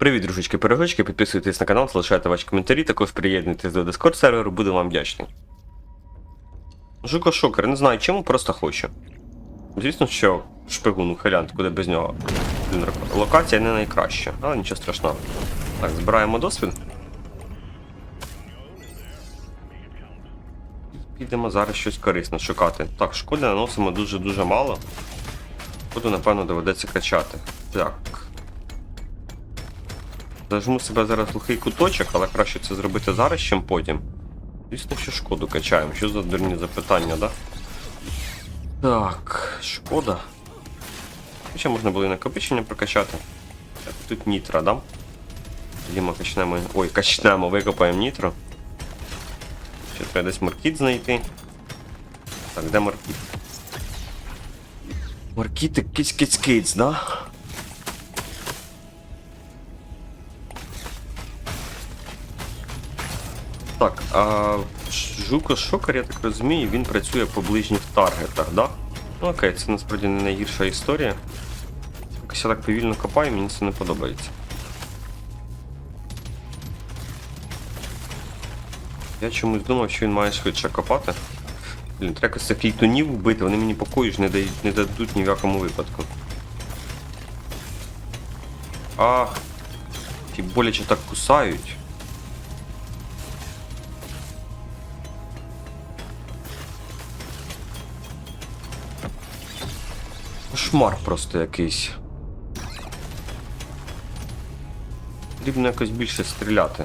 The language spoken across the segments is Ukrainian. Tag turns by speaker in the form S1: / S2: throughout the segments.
S1: Привіт, дружечки, пирожочки, підписуйтесь на канал, залишайте ваші коментарі, також приєднуйтесь до Discord серверу, буду вам вдячний. Жуко Шокер, не знаю чому, просто хочу. Звісно, що шпигун ухилянт, куди без нього. Локація не найкраща, але нічого страшного. Так, збираємо досвід. Підемо зараз щось корисне шукати. Так, шкоди наносимо дуже-дуже мало. Буду, напевно, доведеться качати. Так. Зажму себе зараз глухий куточок, але краще це зробити зараз, чим потім. Звісно, що шкоду качаємо. Що за дурні запитання, да? Так, шкода. Хоча можна було і накопичення прокачати. Так, тут нітро, да? Тоді ми качнемо. Ой, качнемо, викопаємо нітро. Ще треба десь маркіт знайти. Так, де маркіт? Маркіти киць киць киць да? Так, а Жуко Шокер, я так розумію, він працює по ближніх таргетах, да? Ну окей, це насправді не найгірша історія. Якось я так повільно копаю, мені це не подобається. Я чомусь думав, що він має швидше копати. Блін, треба якось цих літунів вбити, вони мені покою ж не, дають, не дадуть ні в якому випадку. Ах, ті боляче так кусають. Кошмар просто якийсь. Потрібно якось більше стріляти.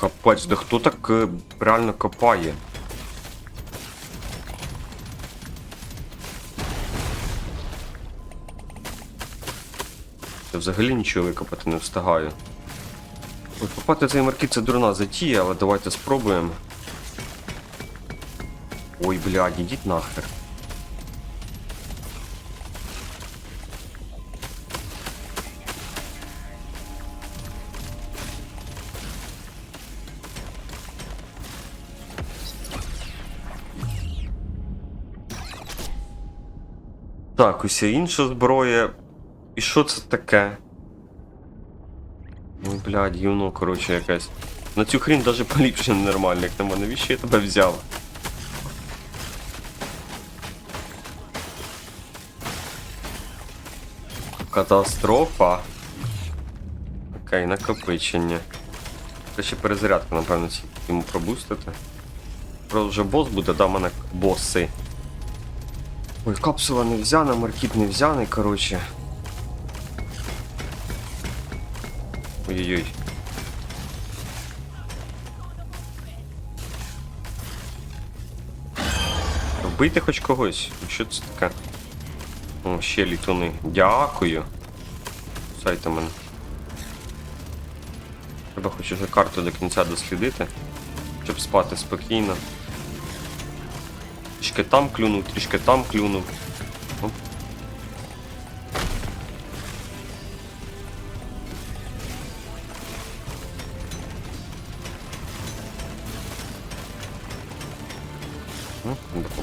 S1: Капець, да хто так е, реально копає? Я взагалі нічого викопати не встигаю. Ой, Копати цей маркет це дурна затія, але давайте спробуємо. Ой, блядь, ідіть нахер. Так, уся інша зброя. І що це таке? Блядь, юно, короче, якась. На цю хрінь даже поліпшення нормально, як на мене. Навіщо я тебе взяв? Катастрофа. Окей, накопичення. Це ще перезарядка, напевно, йому пробустити. Про вже бос буде, да, в мене боси. Ой, капсула не взяна, маркіт не взяний, короче. Ой-ой-ой. Вбити хоч когось. Ну, Що це таке? О, ще літуни. Дякую. Сайта мене. Треба хоч уже карту до кінця дослідити, щоб спати спокійно. Трішки там клюнув, трішки там клюнув.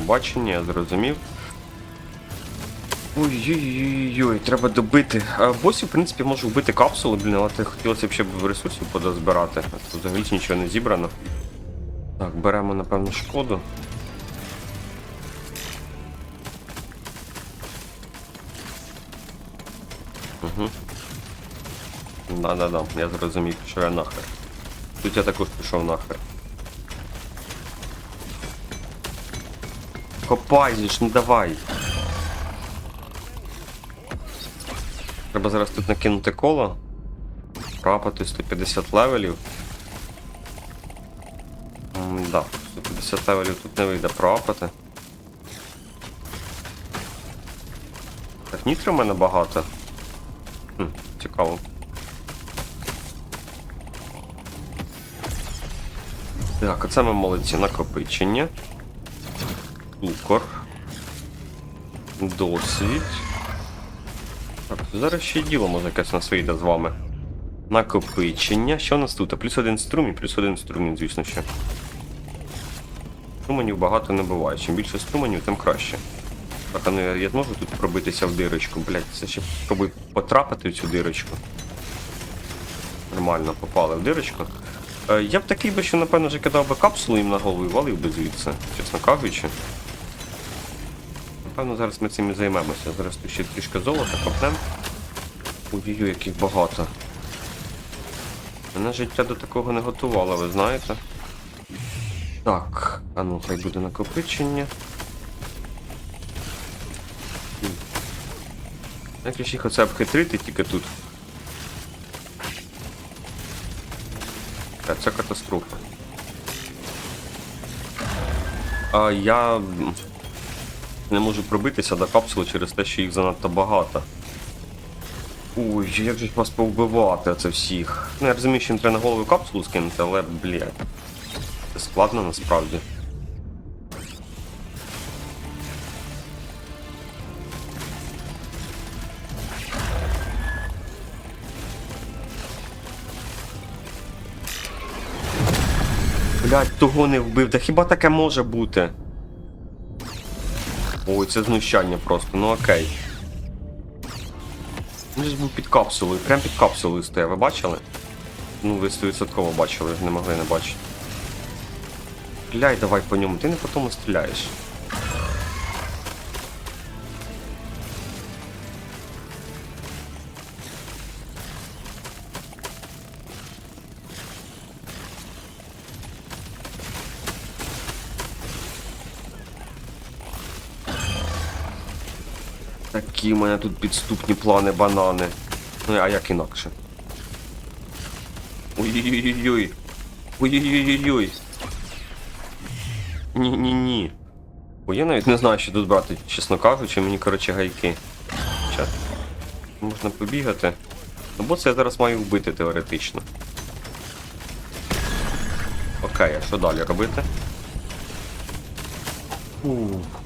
S1: До побачення, я зрозумів. Ой-ой-ой, треба добити. А босів, в принципі, можу вбити капсулу, блін, але хотілося б ще б ресурсів подозбирати. Тут взагалі нічого не зібрано. Так, беремо, напевно, шкоду. Угу. Да-да-да, я зрозумів, що я нахер. Тут я також пішов нахер. Копай же ж, ну давай. Треба зараз тут накинути коло. Прапати 150 левелів. М, Да, 150 левелів тут не вийде проапати. Так, нітро в мене багато. Хм, цікаво. Так, оце ми молодці накопичення. Укор. Досвід. Так, зараз ще діло може якесь нас вийде з вами. Накопичення. Що у нас тут? Плюс один струмінь, плюс один струмінь, звісно ще. Струменів багато не буває. Чим більше струменів, тим краще. Так, а ну я, зможу тут пробитися в дирочку, блять, це ще спробуй потрапити в цю дирочку. Нормально попали в дирочку. Е, я б такий би, що напевно вже кидав би капсулу їм на голову і валив би звідси, чесно кажучи. Напевно, зараз ми цим і займемося. Зараз ще трішки золота копнем. Ой-ой-ой, яких багато. Мене життя до такого не готувало, ви знаєте. Так, а ну хай буде накопичення. Як їх оце обхитрити тільки тут. Та, Це катастрофа. А я не можу пробитися до капсули через те, що їх занадто багато. Ой, як же вас повбивати оце всіх. Ну, я розумію, що їм треба на голову капсулу скинути, але, блядь. Це складно насправді. Блядь, того не вбив. Та хіба таке може бути? Ой, це знущання просто, ну окей. Він ж був під капсулою, прям під капсулою стояв, ви бачили? Ну, ви 100% бачили, не могли не бачити. Стріляй давай по ньому, ти не по тому стріляєш. Такі у мене тут підступні плани, банани. Ну а як інакше? Ой-ой-ой-ой. Ой-ой-ой-ой. Ні-ні-ні. Ой, я навіть не знаю, що тут брати, чесно кажучи, мені, коротше, гайки. Чат. Можна побігати. Ну бо це я зараз маю вбити теоретично. Окей, а що далі робити? Ух.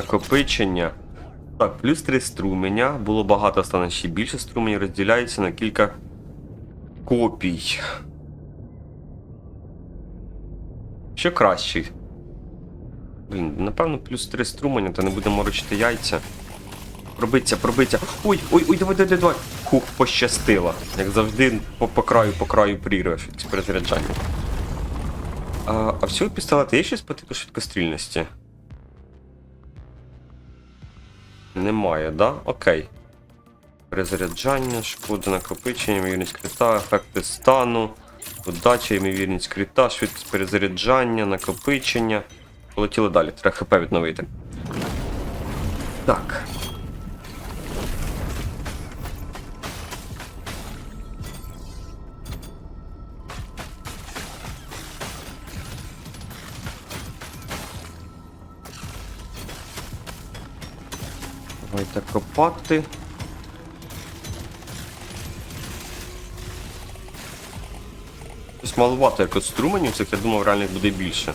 S1: Накопичення. Так, плюс 3 струменя. Було багато, стане ще більше струменів, розділяється на кілька копій. Що краще? Блін, напевно, плюс 3 струменя, то не будемо морочити яйця. Пробиться, пробиться. Ой, ой, ой, давай, давай, давай. Хух, пощастило. Як завжди, по, по краю, по краю прірва перезаряджання. А, а всього пістолета є щось по типу швидкострільності? Немає, да? Окей. Перезаряджання, шкода накопичення, ймовірність крита, ефекти стану, удача, ймовірність крита, швидкість перезаряджання, накопичення. Полетіли далі, треба хп відновити. Так. Давайте копати. Щось маловато як от струменів цих, я думав, реально їх буде більше.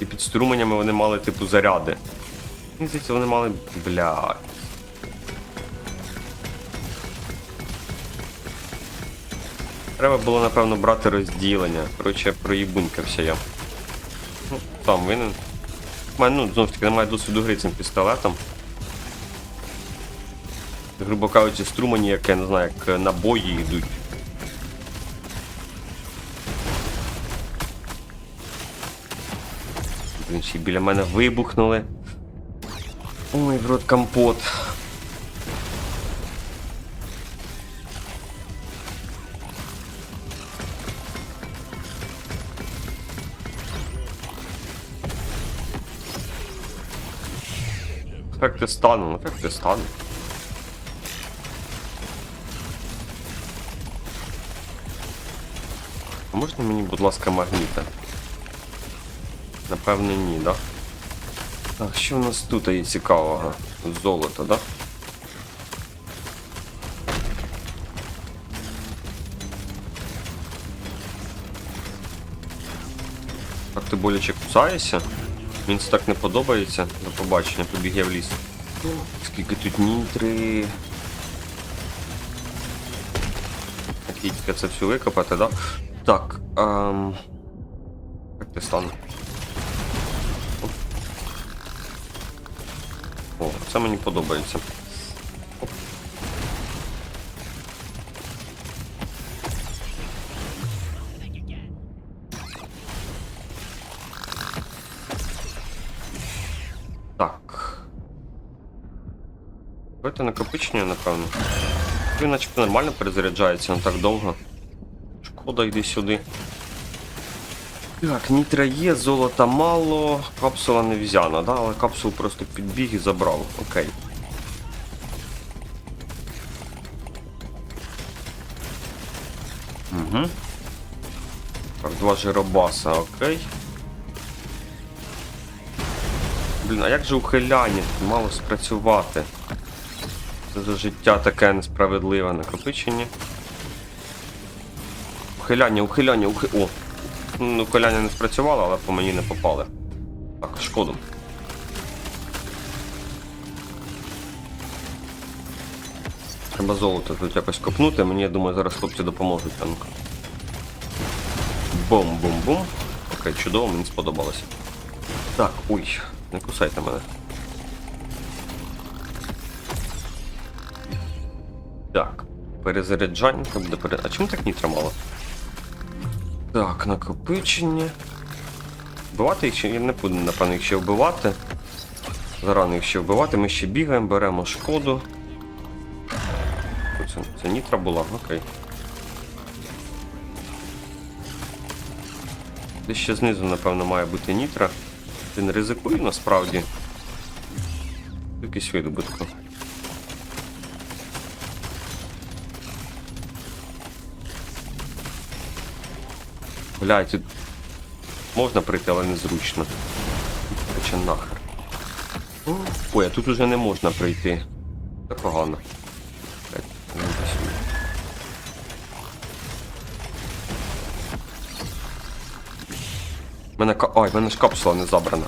S1: І під струменями вони мали, типу, заряди. Мені здається, вони мали. Бля. Треба було, напевно, брати розділення. Коротше, проїбунькався я. Ну, там винен. Мене, ну, знову ж таки, немає досвіду гри цим пістолетом. Грубо кажучи, струмані, як я не знаю, як набої йдуть. Блін, біля мене вибухнули. Ой, в рот компот. Ефекти стану, ну ефекти стану. А можна мені, будь ласка, магніта? Напевне, ні, да? Так, що в нас тут є цікавого? Золото, да? Так ти боляче кусаєшся? Мені це так не подобається. До побачення, побіг я в ліс. Скільки тут нітри. Так, тільки це все викопати, да? Так, ем... Як ти стане? О, це мені подобається. Накопичення, напевно. Він начебто нормально перезаряджається, не так довго. Шкода, йди сюди. Так, нітра є, золота мало, капсула не взяна, да? але капсулу просто підбіг і забрав. Окей. Угу. Так, два жиробаса, окей. Блін, а як же ухиляння мало спрацювати? За життя таке несправедливе накопичення. Ухиляння, ухиляння, ухи... О! Ну, ухиляння не спрацювало, але по мені не попали. Так, шкоду. Треба золото тут якось копнути, мені я думаю, зараз хлопці допоможуть танку. Бум-бум-бум. Окей, чудово, мені сподобалося. Так, ой, не кусайте мене. Так, перезаряджання буде пере... А чому так нітра мало? Так, накопичення. Вбивати їх ще я не буду, напевно, їх ще вбивати. Зарано їх ще вбивати, ми ще бігаємо, беремо шкоду. Це, це нітра була, окей. Десь ще знизу, напевно, має бути нітра. Ти не ризикує насправді. Якийсь видобутку. Блядь, тут можна прийти, але незручно. Хоча нахер. Ой, а тут уже не можна прийти. Це погано. Мене ка... Ай, в мене ж капсула не забрана.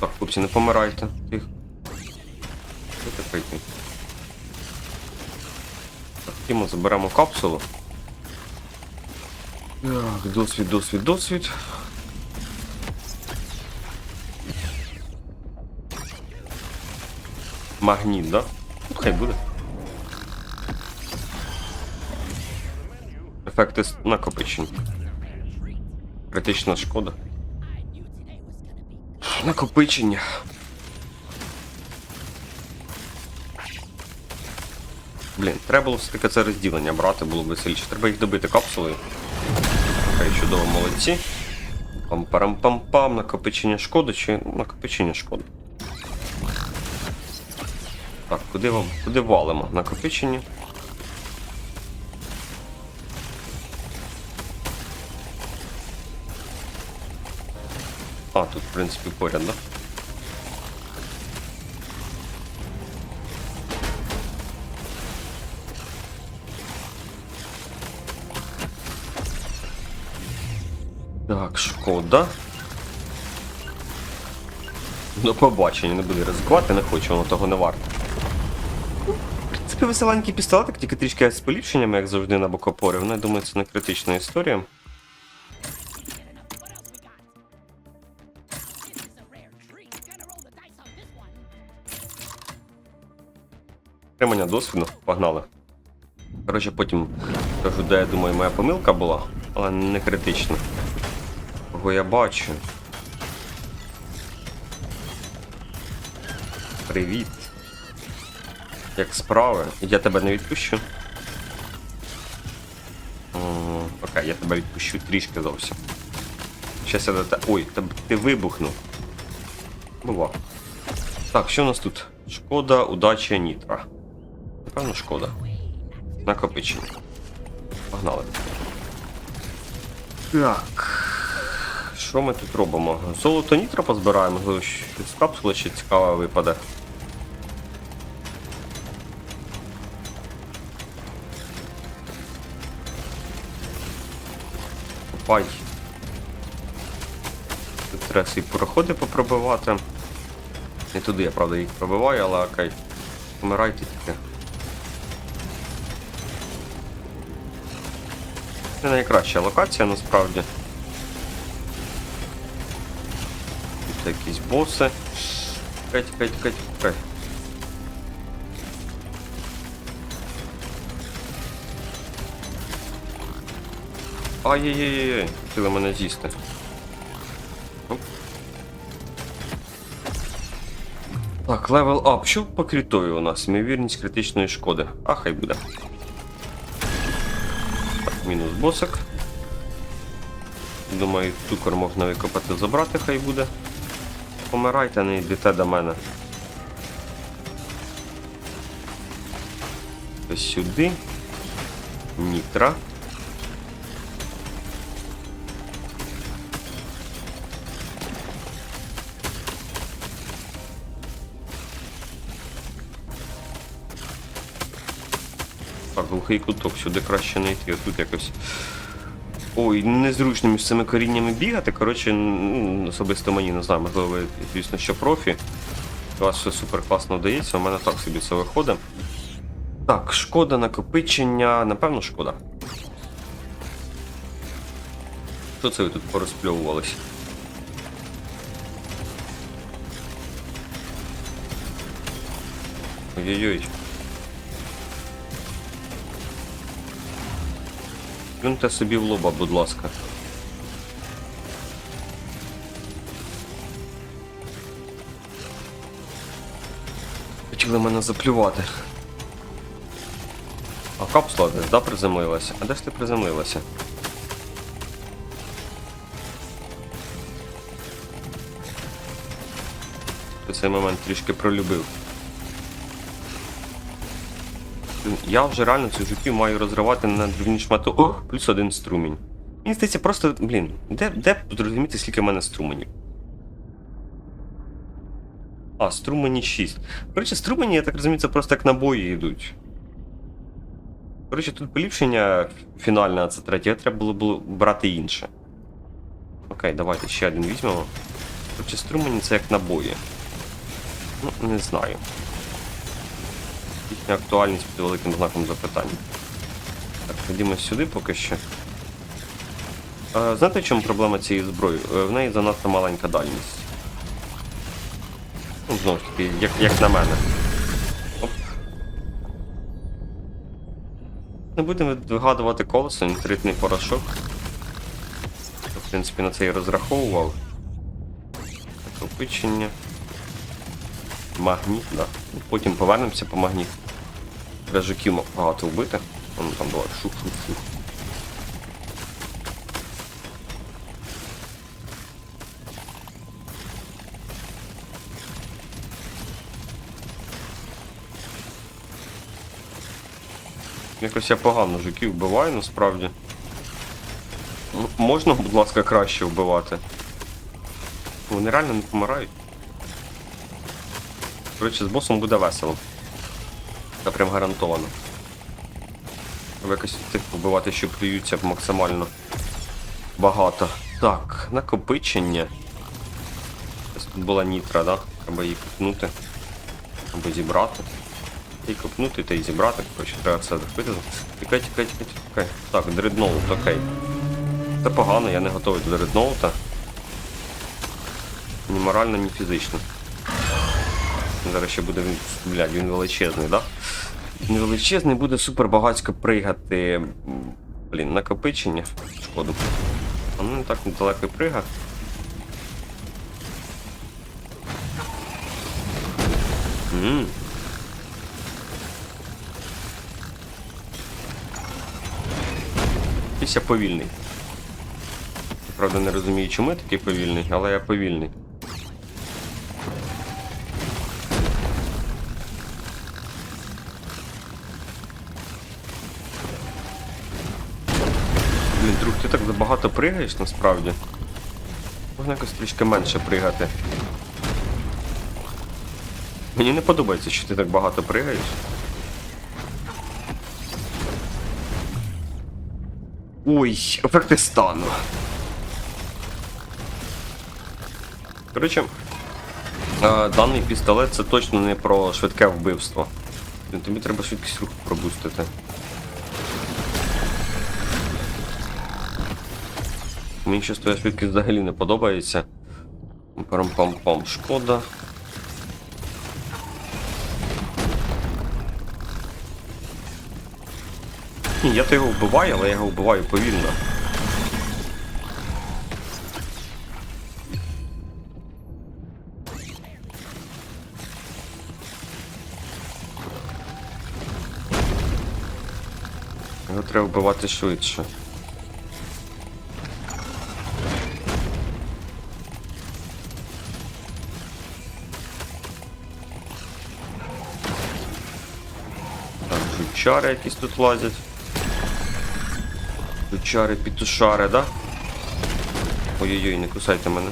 S1: Так, хлопці, не помирайте. Тихо. Дайте прийти. Так, Тімо, заберемо капсулу. Так, досвід, досвід, досвід. Магніт, да? Ну, хай буде. Ефекти накопичень. Критична шкода. Накопичення. Блін, треба було все-таки це розділення брати, було б веселіше. Треба їх добити капсулою. Окей, чудово, молодці. Пам-парам-пам-пам, накопичення шкоди чи накопичення шкоди. Так, куди, вам- куди валимо? Накопичення. А, тут, в принципі, поряд, да? Шкода. До побачення, не буду ризикувати, не хочу, воно того не варто. В принципі, веселенький пістолетик, тільки трішки з поліпшеннями, як завжди, на бокопорі. Ну, я думаю, це не критична історія. Тримання досвіду, погнали. Коротше, потім кажу, де я думаю, моя помилка була, але не критична. Кого я бачу. Привіт. Як справи? Я тебе не відпущу. М, Окей, я тебе відпущу трішки зовсім. Щас я до. Ой, ти вибухнув. Бува. Так, що у нас тут? Шкода, удача, нітра. Напевно, шкода. Накопичення. Погнали. Так. Що ми тут робимо? Золото нітро позбираємо, можливо, з капсули ще цікаве випаде. Копай. Тут треба і проходи попробивати. Не туди я, правда, їх пробиваю, але окей. Помирайте тільки. Це найкраща локація насправді. Тут якісь боси. Тікай, тікай, тікай, тікай. Ай-яй-яй-яй, хотіли мене з'їсти. Так, левел ап. Що по крітою у нас? Ймовірність критичної шкоди. А, хай буде. Так, мінус босик. Думаю, цукор можна викопати, забрати, хай буде. Помирайте, не йдете до мене. Сюди. Нітра. Так, глухий куток, сюди краще не йти, тут якось. Ой, незручно між цими коріннями бігати. Коротше, ну, особисто мені не знаю, можливо, ви, звісно, що профі. У вас все супер класно вдається, у мене так собі це виходить. Так, шкода накопичення, напевно, шкода. Що це ви тут порозпльовувались? Ой-ой-ой. Плюньте собі в лоба, будь ласка. Хотіли мене заплювати. А капсула десь, да, приземлилася? А де ж ти приземлилася? Ти цей момент трішки пролюбив. Я вже реально цю життю маю розривати на дрібні шмати. О, плюс один струмінь. Мені здається, просто, блін, де, де зрозуміти, скільки в мене струменів? А, струмені 6. Коротше, струмені, я так розумію, це просто як набої йдуть. Коротше, тут поліпшення фінальне, а це третє, треба було, було брати інше. Окей, давайте ще один візьмемо. Коротше, струмені це як набої. Ну, не знаю. Їхня актуальність під великим знаком запитання. Так, ходімо сюди поки що. Е, знаєте, в чому проблема цієї зброї? Е, в неї занадто маленька дальність. Ну, знову ж таки, як, як на мене. Оп. Не будемо вигадувати колесо, нітритний порошок. В принципі, на це і розраховував. Накопичення. Магніт, да. Ну, Потім повернемося по магніт. Треба жуків багато вбити. Воно там давай шух-шух-шух. Якось я погано жуків вбиваю насправді. Можна, будь ласка, краще вбивати. Вони реально не помирають. Коротше, з босом буде весело. Це прям гарантовано. Треба якось тих побивати, що плюються максимально багато. Так, накопичення. Тут була нітра, да? Треба її купнути. Або зібрати. І купнути та й зібрати. Коротше, треба все захопити. Тікай, тікай, тікай, тікай. Так, дредноут, окей. Це погано, я не готовий до дредноута. Ні морально, ні фізично. Зараз ще буде він. Блядь, він величезний, да? Він величезний, буде супер багатько пригати. Блін, накопичення. Шкоду. А ну так недалеко й прига. Ммм. Якийсь повільний. Правда, не розумію, чому я такий повільний, але я повільний. Забагато пригаєш насправді. Можна якось трішки менше пригати. Мені не подобається, що ти так багато пригаєш. Ой, ефекти стану. Коротше, е, даний пістолет це точно не про швидке вбивство. Тобі треба швидкість руху пробустити. Мені твоя швидкість взагалі не подобається. Парам-пам-пам, шкода. Ні, я то його вбиваю, але я його вбиваю повільно. Його треба вбивати швидше. Жучари якісь тут лазять. Жучари, пітушари, да? Ой-ой-ой, не кусайте мене.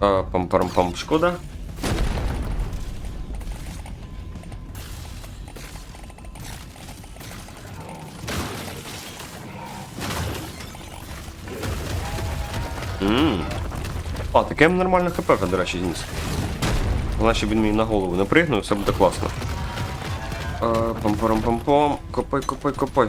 S1: Пам-парам-пам, шкода. Ммм. А, таке нормально хп, до речі, зніс. Головне, щоб він мені на голову не пригнув, все буде класно. Пам-парам-пам-пам. Копай, копай, копай.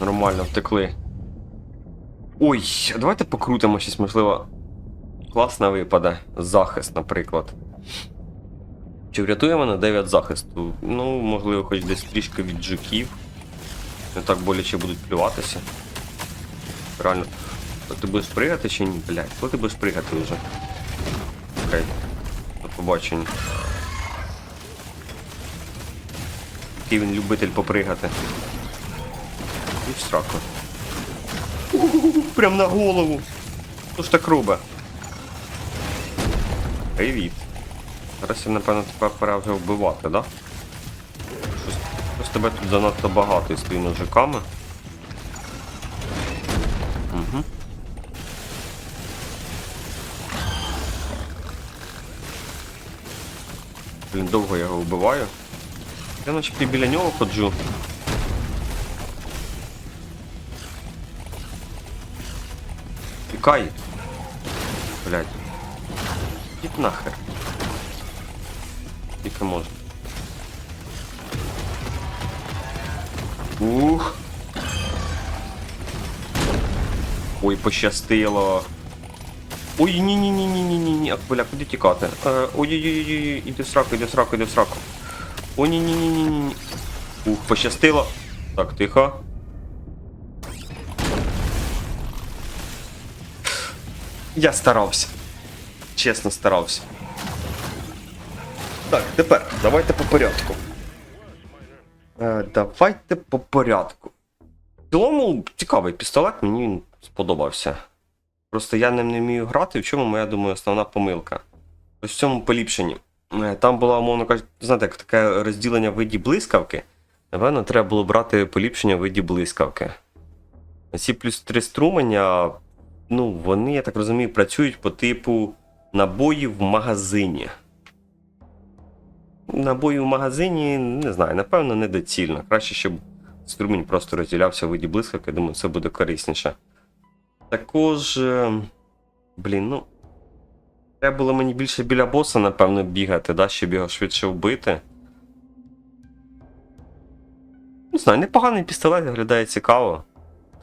S1: Нормально втекли. Ой, давайте покрутимо щось, можливо. Класно випаде. Захист, наприклад. Чи врятує мене 9 захисту? Ну, можливо, хоч десь трішки від жуків. Не так боляче будуть плюватися. Реально. То ти будеш пригати чи ні? Блядь, коли ти будеш пригати вже? Окей. До побачення. Який він любитель попригати. І в сраку. Прям на голову. Хто ж так робить? Привіт. Зараз я, напевно, тепер пора вже вбивати, да? Щось, тебе тут занадто багато із твоїми жуками. Угу. Блін, довго я його вбиваю. Я начебто біля нього ходжу. Тікай! Блядь. Ідь нахер. Тільки можна. Ух. Ой, пощастило. Ой, ні ні ні ні ні ні ні Бля, куди тікати? Е, Ой-ой-ой, іди в сраку, іди в сраку, іди в сраку. Ой, ні ні ні ні ні Ух, пощастило. Так, тихо. Я старався. Чесно старався. Так, тепер давайте по порядку. Е, давайте по порядку. В цілому цікавий пістолет, мені він сподобався. Просто я ним не вмію грати, в чому моя думаю основна помилка. Ось в цьому поліпшенні. Е, Там була, умовно кажучи, знаєте, таке розділення в виді блискавки. Напевно, треба було брати поліпшення в виді блискавки. Ці плюс 3 струмення, ну, вони, я так розумію, працюють по типу набоїв в магазині. Набої в магазині, не знаю, напевно, недоцільно. Краще, щоб струмінь просто розділявся в виді блискавки, думаю, це буде корисніше. Також. е, Блін, ну. Треба було мені більше біля боса, напевно, бігати, да, щоб його швидше вбити. Не знаю, непоганий пістолет, виглядає цікаво.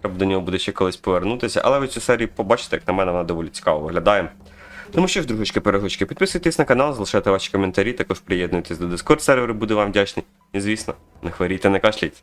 S1: Треба до нього буде ще колись повернутися, але ви цю серію побачите, як на мене, вона доволі цікаво виглядає. Тому що ж, другочки перегочки підписуйтесь на канал, залишайте ваші коментарі, також приєднуйтесь до Discord серверу, буду вам вдячний. І звісно, не хворійте, не кашляйте.